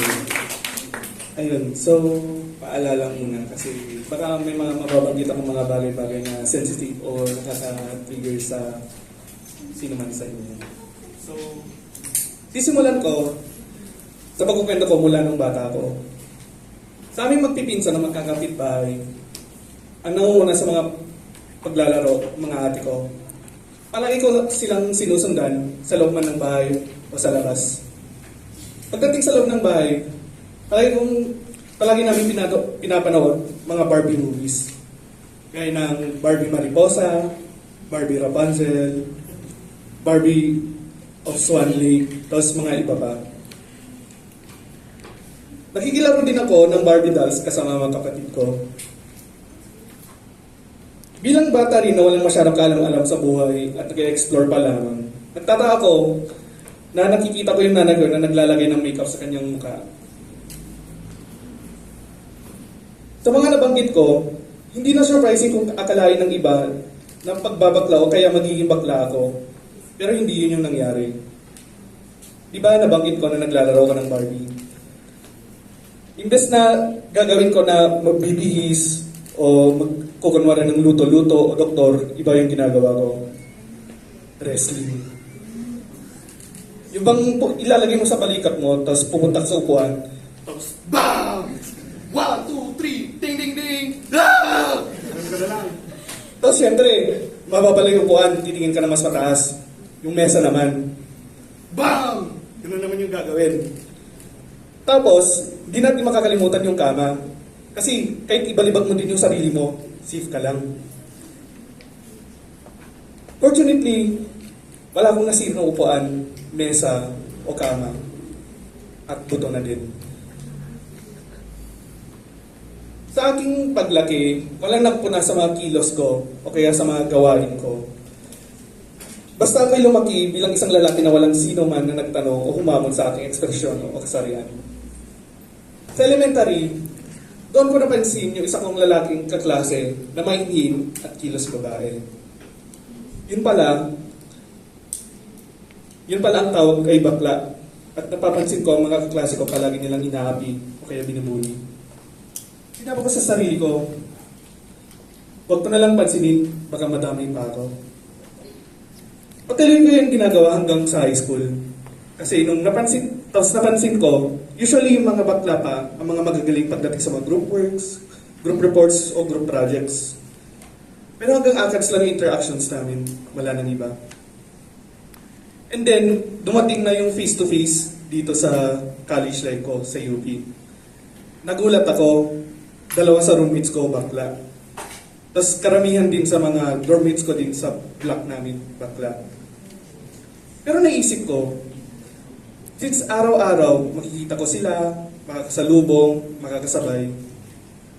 Okay. Ayun, so paalala muna kasi baka may mga mababanggit akong mga bagay-bagay na sensitive o nakaka-trigger sa sino man sa inyo. So, sisimulan ko sa pagkukwento ko mula nung bata ko. Sa aming magpipinsan na magkakapit bahay, ang nangunguna sa mga paglalaro, mga ate ko, palagi ko silang sinusundan sa loob man ng bahay o sa labas. Pagdating sa loob ng bahay, palagi kong palagi namin pinato, pinapanood mga Barbie movies. Gaya ng Barbie Mariposa, Barbie Rapunzel, Barbie of Swan Lake, tapos mga iba pa. Nakikilaro din ako ng Barbie dolls kasama mga kapatid ko. Bilang bata rin na walang masyadong kalam-alam sa buhay at nag-explore pa lamang, nagtataka ako na nakikita ko yung nanay ko na naglalagay ng makeup sa kanyang mukha. Sa mga nabanggit ko, hindi na surprising kung akalain ng iba na pagbabakla o kaya magiging bakla ako. Pero hindi yun yung nangyari. Di ba nabanggit ko na naglalaro ko ng Barbie? Imbes na gagawin ko na magbibihis o magkukunwari ng luto-luto o doktor, iba yung ginagawa ko. Wrestling. Yung bang ilalagay mo sa balikat mo, tapos pumunta ka sa upuan, tapos BAM! One, two, three, ding, ding, ding! Ah! Tapos syempre, mababalik yung upuan, titingin ka na mas mataas. Yung mesa naman, BAM! Ganun naman yung gagawin. Tapos, di natin makakalimutan yung kama. Kasi kahit ibalibag mo din yung sarili mo, safe ka lang. Fortunately, wala akong nasira na upuan, mesa, o kama. At buto na din. Sa aking paglaki, walang nagpuna sa mga kilos ko o kaya sa mga gawain ko. Basta ako'y lumaki bilang isang lalaki na walang sino man na nagtanong o humamon sa aking ekspresyon o kasarian. Sa elementary, doon ko napansin yung isa kong lalaking kaklase na mainhin at kilos babae. Yun pala, yun pala ang tawag kay bakla. At napapansin ko mga kaklase ko palagi nilang inaapi o kaya binubuli. Sinabi ko sa sarili ko, huwag ko na lang pansinin, baka madami pa ako. Patuloy ko yung ginagawa hanggang sa high school. Kasi nung napansin, tapos napansin ko, usually yung mga bakla pa, ang mga magagaling pagdating sa mga group works, group reports, o group projects. Pero hanggang akads lang yung interactions namin, wala nang iba. And then, dumating na yung face-to-face dito sa college life ko, sa UP. Nagulat ako, dalawa sa roommates ko bakla. Tapos karamihan din sa mga dormmates ko din sa block namin bakla. Pero naisip ko, since araw-araw makikita ko sila, makakasalubong, makakasabay,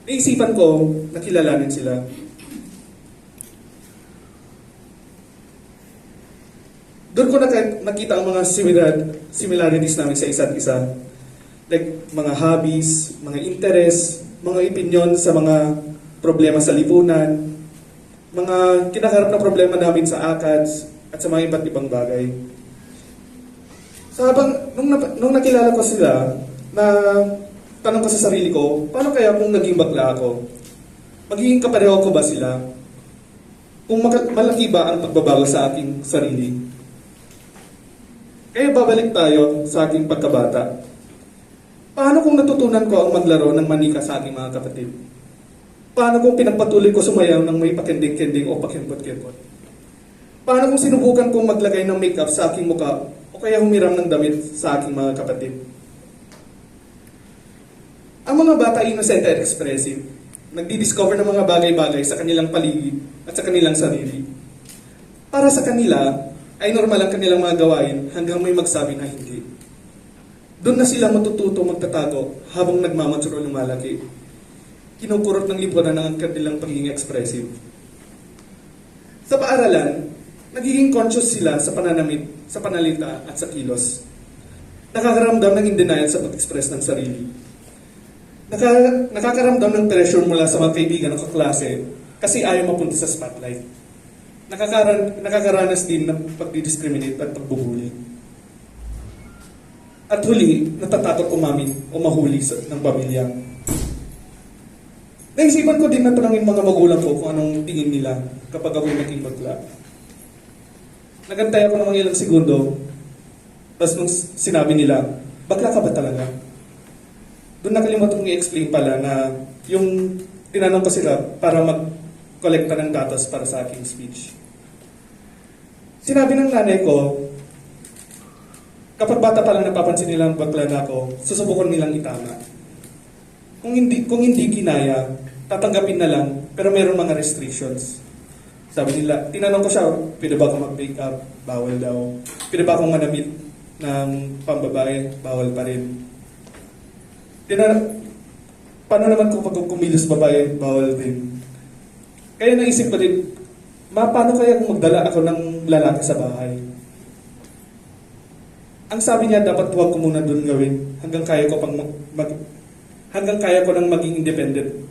naisipan ko na kilalanin sila. Doon ko nakita ang mga similar, similarities namin sa isa't isa. Like mga hobbies, mga interest, mga opinion sa mga problema sa lipunan, mga kinakarap na problema namin sa ACADS at sa mga iba't ibang bagay. So habang, nung, nung nakilala ko sila, na tanong ko sa sarili ko, paano kaya kung naging bakla ako? Magiging kapareho ko ba sila? Kung malaki ba ang pagbabago sa aking sarili? Kaya babalik tayo sa aking pagkabata. Paano kung natutunan ko ang maglaro ng manika sa aking mga kapatid? Paano kung pinagpatuloy ko sumayaw ng may pakending-kending o pakimpot-kimpot? Paano kung sinubukan kong maglagay ng makeup sa aking muka o kaya humiram ng damit sa aking mga kapatid? Ang mga bata innocent at expressive, nagdi-discover ng mga bagay-bagay sa kanilang paligid at sa kanilang sarili. Para sa kanila, ay normal ang kanilang mga gawain hanggang may magsabi na hindi. Doon na sila matututo magtatago habang nagmamature o lumalaki. Kinukurot ng lipunan ng kanilang pagiging expressive. Sa paaralan, nagiging conscious sila sa pananamit, sa panalita at sa kilos. Nakakaramdam ng in denial sa pag-express ng sarili. Naka, nakakaramdam ng pressure mula sa mga kaibigan o kaklase kasi ayaw mapunta sa spotlight. Nakakaran, nakakaranas din ng pagdidiscriminate at pagbubuli. At huli, natatakot umamin o mahuli sa, ng pamilya. Naisipan ko din na tanongin mga magulang ko kung anong tingin nila kapag ako'y naging bakla. Nagantay ako ng mga ilang segundo, tapos nung sinabi nila, bakla ka ba talaga? Doon nakalimutan kong i-explain pala na yung tinanong ko sila para mag-collecta ng datos para sa aking speech. Sinabi ng nanay ko, kapag bata pa lang napapansin nilang bakla na ako, susubukan nilang itama. Kung hindi, kung hindi kinaya, tatanggapin na lang, pero meron mga restrictions. Sabi nila, tinanong ko siya, pwede ba akong mag-make up? Bawal daw. Pwede ba akong manamit ng pambabae? Bawal pa rin. Tinanong, paano naman kung pag kumilos babae? Bawal din. Kaya naisip ko din, ma, paano kaya kung magdala ako ng lalaki sa bahay? Ang sabi niya, dapat huwag ko muna doon gawin hanggang kaya ko pang mag, hanggang kaya ko nang maging independent.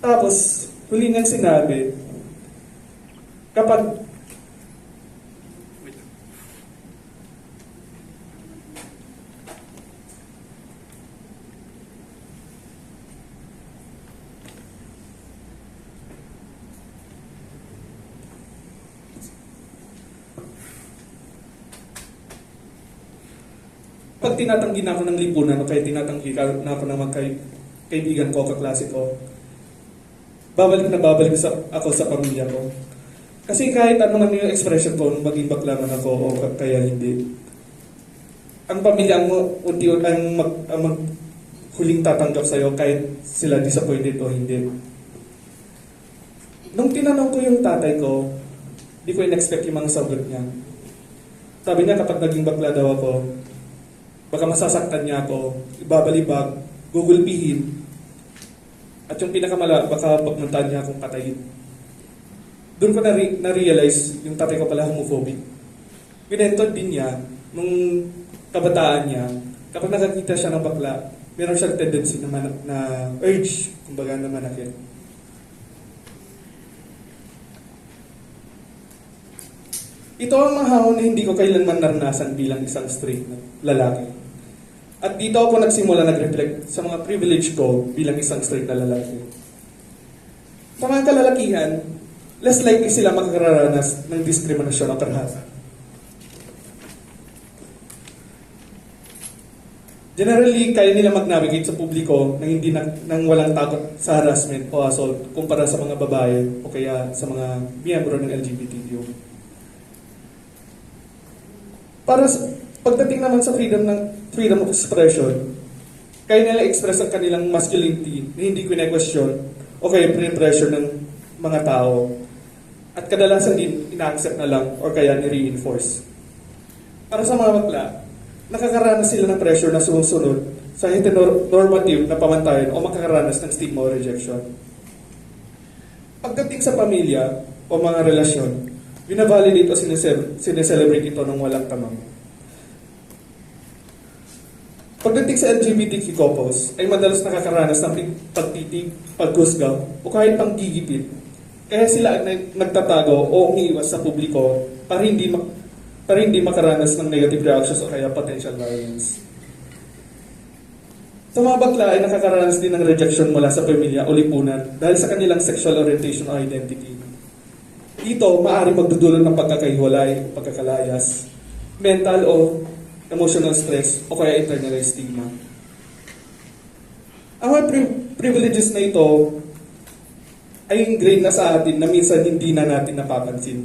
Tapos, huli niyang sinabi, kapag pag tinatanggi na ako ng lipunan o kaya tinatanggi na ako ng mga kay, kaibigan ko, kaklase ko, babalik na babalik sa, ako sa pamilya ko. Kasi kahit ano man yung expression ko maging bakla man ako o ka- kaya hindi, ang pamilya ang unti ang mag, ang mag huling tatanggap sa'yo kahit sila disappointed o hindi. Nung tinanong ko yung tatay ko, di ko in-expect yung mga sagot niya. Sabi niya kapag naging bakla daw ako, baka masasaktan niya ako, ibabalibag, gugulpihin, at yung pinakamala, baka pagmuntahan niya akong patayin. Doon ko na- na-realize yung tatay ko pala homophobic. Pinentod din niya, nung kabataan niya, kapag nakakita siya ng bakla, meron siyang tendency na, man- na urge, kumbaga na manakit. Ito ang mahahon na hindi ko kailanman naranasan bilang isang straight na lalaki. At dito ako nagsimula nag-reflect sa mga privilege ko bilang isang straight na lalaki. Sa mga kalalakihan, less likely sila makakaranas ng diskriminasyon o karhasa. Generally, kaya nila mag-navigate sa publiko nang hindi na, nang walang takot sa harassment o assault kumpara sa mga babae o kaya sa mga miyembro ng LGBTQ. Para sa, pagdating naman sa freedom ng freedom of expression, kaya nila express ang kanilang masculinity na hindi kine-question o kaya pressure ng mga tao. At kadalasan din, ina-accept na lang or kaya ni-reinforce. Para sa mga bakla, nakakaranas sila ng pressure na sumusunod sa heteronormative na pamantayan o makakaranas ng stigma o rejection. Pagdating sa pamilya o mga relasyon, binavalidate o sinesel- sineselebrate ito ng walang tamang. Pagdating sa LGBTQ couples, ay madalas nakakaranas ng pagtitig, paghusga, o kahit pang gigipit. Kaya sila ay nag- nagtatago o umiiwas sa publiko para hindi mak- para hindi makaranas ng negative reactions o kaya potential violence. Sa mga bakla ay nakakaranas din ng rejection mula sa pamilya o lipunan dahil sa kanilang sexual orientation o identity. Dito, maaari magdudulot ng pagkakahiwalay, pagkakalayas, mental o emotional stress o kaya internalized stigma. Ang mga pri- privileges na ito ay ingrained na sa atin na minsan hindi na natin napapansin.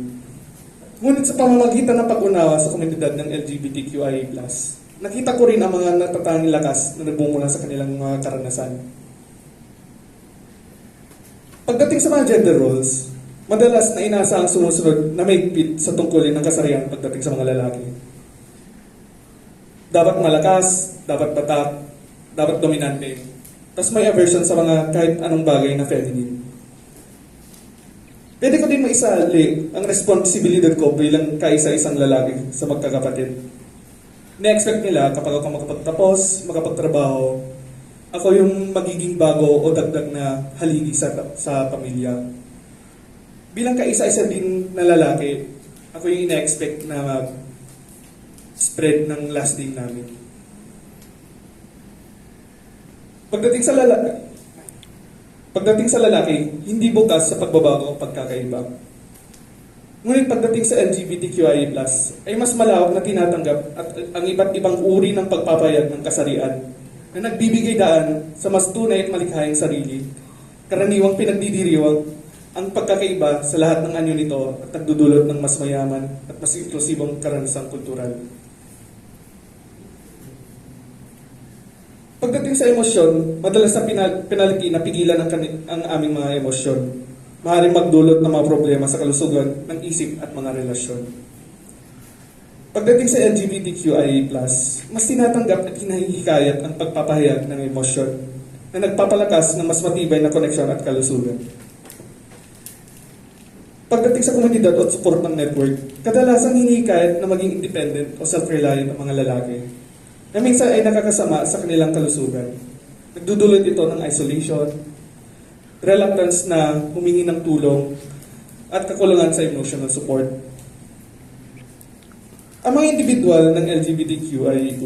Ngunit sa pamamagitan ng pag-unawa sa komunidad ng LGBTQIA+, nakita ko rin ang mga natatanging lakas na nagbumula sa kanilang mga karanasan. Pagdating sa mga gender roles, madalas na inasa ang sumusunod na may fit sa tungkulin ng kasarian pagdating sa mga lalaki. Dapat malakas, dapat batak, dapat dominante. Tapos may aversion sa mga kahit anong bagay na feminine. Pwede ko din maisali ang responsibilidad ko bilang kaisa-isang lalaki sa magkakapatid. Na-expect nila kapag ako makapagtapos, makapagtrabaho, ako yung magiging bago o dagdag na haligi sa, sa pamilya. Bilang kaisa-isa din na lalaki, ako yung ina-expect na spread ng last name namin. Pagdating sa lalaki, pagdating sa lalaki, hindi bukas sa pagbabago o pagkakaiba. Ngunit pagdating sa LGBTQIA+, ay mas malawak na tinatanggap at ang iba't ibang uri ng pagpapayag ng kasarian na nagbibigay daan sa mas tunay at malikhayang sarili, karaniwang pinagdidiriwang ang pagkakaiba sa lahat ng anyo nito at nagdudulot ng mas mayaman at mas inklusibong karanasang kultural. Pagdating sa emosyon, madalas na pinal- na pigilan ang, ang aming mga emosyon. Maaaring magdulot ng mga problema sa kalusugan ng isip at mga relasyon. Pagdating sa LGBTQIA+, mas tinatanggap at hinahihikayat ang pagpapahayag ng emosyon na nagpapalakas ng mas matibay na koneksyon at kalusugan. Pagdating sa komunidad o support ng network, kadalasan hinihikayat na maging independent o self-reliant ang mga lalaki na minsan ay nakakasama sa kanilang kalusugan. Nagdudulot ito ng isolation, reluctance na humingi ng tulong, at kakulangan sa emotional support. Ang mga individual ng LGBTQI+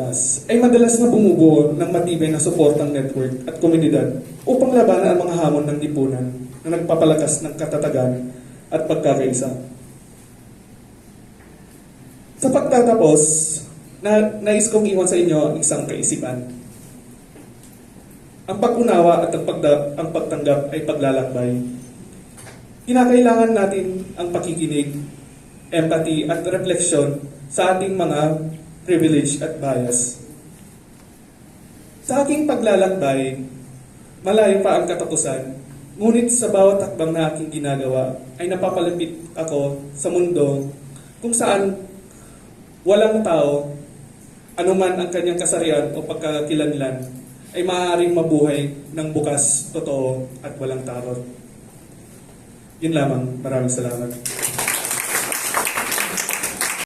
ay madalas na bumubuo ng matibay na suportang network at komunidad upang labanan ang mga hamon ng lipunan na nagpapalakas ng katatagan at pagkakaisa. Sa pagtatapos, na nais kong iwan sa inyo ang isang kaisipan. Ang pag-unawa at ang, pagda- ang pagtanggap ay paglalakbay. Kinakailangan natin ang pakikinig, empathy at refleksyon sa ating mga privilege at bias. Sa aking paglalakbay, malayo pa ang katapusan, ngunit sa bawat hakbang na aking ginagawa ay napapalapit ako sa mundo kung saan walang tao anuman ang kanyang kasarian o pagkakakilanlan, ay maaaring mabuhay ng bukas, totoo, at walang tarot. Yun lamang. Maraming salamat.